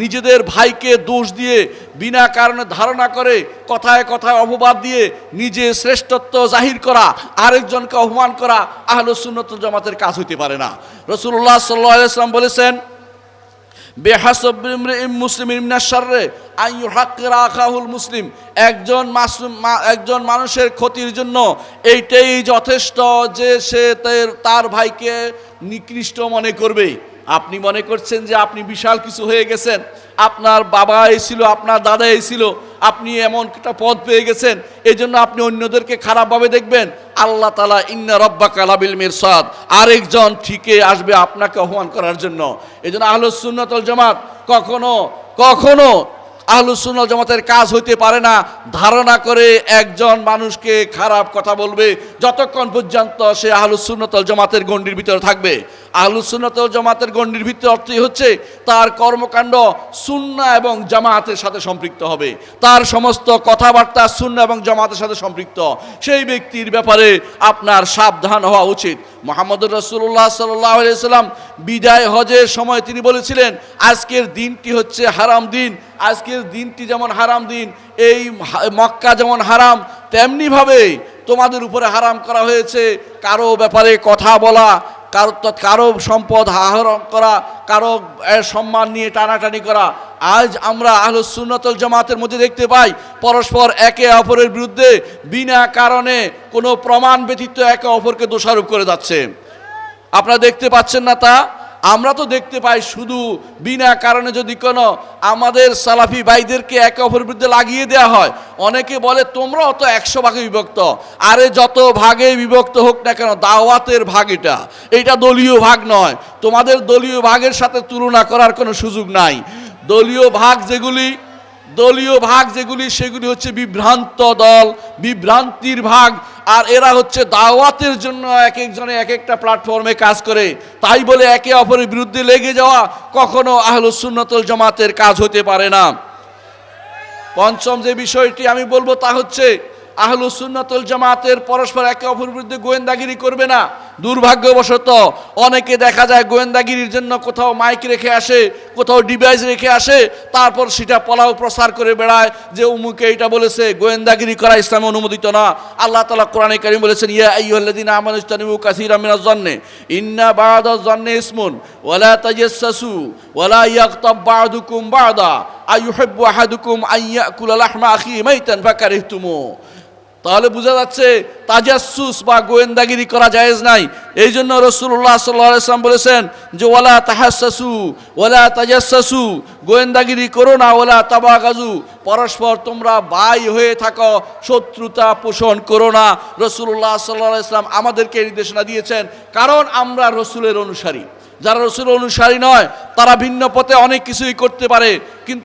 নিজেদের ভাইকে দোষ দিয়ে, বিনা কারণে ধারণা করে, কথায় কথায় অপবাদ দিয়ে নিজে শ্রেষ্ঠত্ব জাহির করা, আরেকজনকে অপমান করা আহলুসুন্নত জামাতের কাজ হইতে পারে না। রসুল্লাহ সাল্লাহ ইসলাম বলেছেন মুসলিম। একজন মাসুম একজন মানুষের ক্ষতির জন্য এইটাই যথেষ্ট যে সে তার ভাইকে নিকৃষ্ট মনে করবে। আপনি মনে করছেন যে আপনি বিশাল কিছু হয়ে গেছেন? আপনার বাবা এসেছিল, আপনার দাদা এসেছিল, আপনি এমন একটা পদ পেয়ে গেছেন এই জন্য আপনি অন্যদেরকে খারাপভাবে দেখবেন? আল্লাহ তালা ইন্না রব্বা কালাবিল মিরসাদ আরেকজন ঠিকে আসবে আপনাকে আহ্বান করার জন্য। এই জন্য আহলসুন্নতল জামাত, কখনো কখনো আহলুসুন্নল জামাতের কাজ হইতে পারে না। ধারণা করে একজন মানুষকে খারাপ কথা বলবে, যতক্ষণ পর্যন্ত সে আহলুসুন্নতল জামাতের গণ্ডির ভিতরে থাকবে। আহলুসুন্নতল জামাতের গণ্ডির ভিতরে অর্থই হচ্ছে তার কর্মকাণ্ড সুন্না এবং জামাতের সাথে সম্পৃক্ত হবে। তার সমস্ত কথাবার্তা সুন্না এবং জামাতের সাথে সম্পৃক্ত। সেই ব্যক্তির ব্যাপারে আপনার সাবধান হওয়া উচিত। মোহাম্মদ রসুল্লাহ সাল্লাম বিদায় হজের সময় তিনি বলেছিলেন, আজকের দিনটি হচ্ছে হারাম দিন। আজকের দিনটি যেমন হারাম দিন, এই মক্কা যেমন হারাম, তেমনিভাবে তোমাদের উপরে হারাম করা হয়েছে। কারও ব্যাপারে কথা বলা, কারও কারও সম্পদ আহরণ করা, কারও সম্মান নিয়ে টানাটানি করা আজ আমরা আহলুসুন্নতল জামাতের মধ্যে দেখতে পাই, পরস্পর একে অপরের বিরুদ্ধে বিনা কারণে কোনো প্রমাণ ব্যতীত একে অপরকে দোষারোপ করে যাচ্ছে। আপনারা দেখতে পাচ্ছেন না তা? আমরা তো দেখতে পাই শুধু বিনা কারণে যদি কোনো আমাদের সালাফি ভাইদেরকে একে অপরের বিরুদ্ধে লাগিয়ে দেওয়া হয়, অনেকে বলে তোমরা অত একশো ভাগে বিভক্ত। আরে যত ভাগে বিভক্ত হোক না কেন, দাওয়াতের ভাগ এটা। এটা দলীয় ভাগ নয়। তোমাদের দলীয় ভাগের সাথে তুলনা করার কোনো সুযোগ নাই। দলীয় ভাগ যেগুলি, দলীয় ভাগ যেগুলি, সেগুলি হচ্ছে বিভ্রান্ত দল, বিভ্রান্তির ভাগ, আর এরা হচ্ছে দাওয়াতের জন্য এক একজনে এক একটা প্ল্যাটফর্মে কাজ করে। তাই বলে একে অপরের বিরুদ্ধে লেগে যাওয়া কখনো আহলুসুন্নতল জামাতের কাজ হতে পারে না। পঞ্চম যে বিষয়টি আমি বলব তা হচ্ছে আহলু সুন্নাতুল জামাতের পরস্পর একে অপরের বিরুদ্ধে গোয়েন্দাগিরি করবে না। দুর্ভাগ্যবশত অনেকে দেখা যায় গোয়েন্দাগিরির জন্য কোথাও মাইক রেখে আসে, কোথাও ডিভাইস রেখে আসে, তারপর সেটা পলাও প্রসার করে বেড়ায় যে উমুকে এটা বলেছে, গোয়েন্দাগিরি করা ইসলামে অনুমোদিত না। আল্লাহ তালা কোরআনে কারিম বলেছেন, ইয়া আইয়ুহাল্লাযীনা আমানু ইজতানিবু কাসীরাম মিনাজ জন্নে, ইন্না বা'দাজ জন্নে ইসমুন ওয়ালা তাজাসসু ওয়ালা ইয়াগতাব বা'দুকুম বা'দা, আইয়ুহিব্বু আহাদুকুম আন ইয়াকুলা লাহমা আখি মাইতান ফাকারিহতুমু। তাহলে বোঝা যাচ্ছে তাজাসুস বা গোয়েন্দাগিরি করা জায়েজ নাই। এই জন্য রসুল্লাহ সাল্লাম বলেছেন যে, ওয়ালা তাহাসু ওয়ালা তাজাসু গোয়েন্দাগিরি করো না ওলা তাবাগাজু পরস্পর তোমরা বাই হয়ে থাকো, শত্রুতা পোষণ করো না। রসুল্লাহ সাল্লাহ ইসলাম আমাদেরকে নির্দেশনা দিয়েছেন, কারণ আমরা রসুলের অনুসারী। যারা রসুল অনুসারী নয়, তারা ভিন্ন পথে অনেক কিছুই করতে পারে, কিন্তু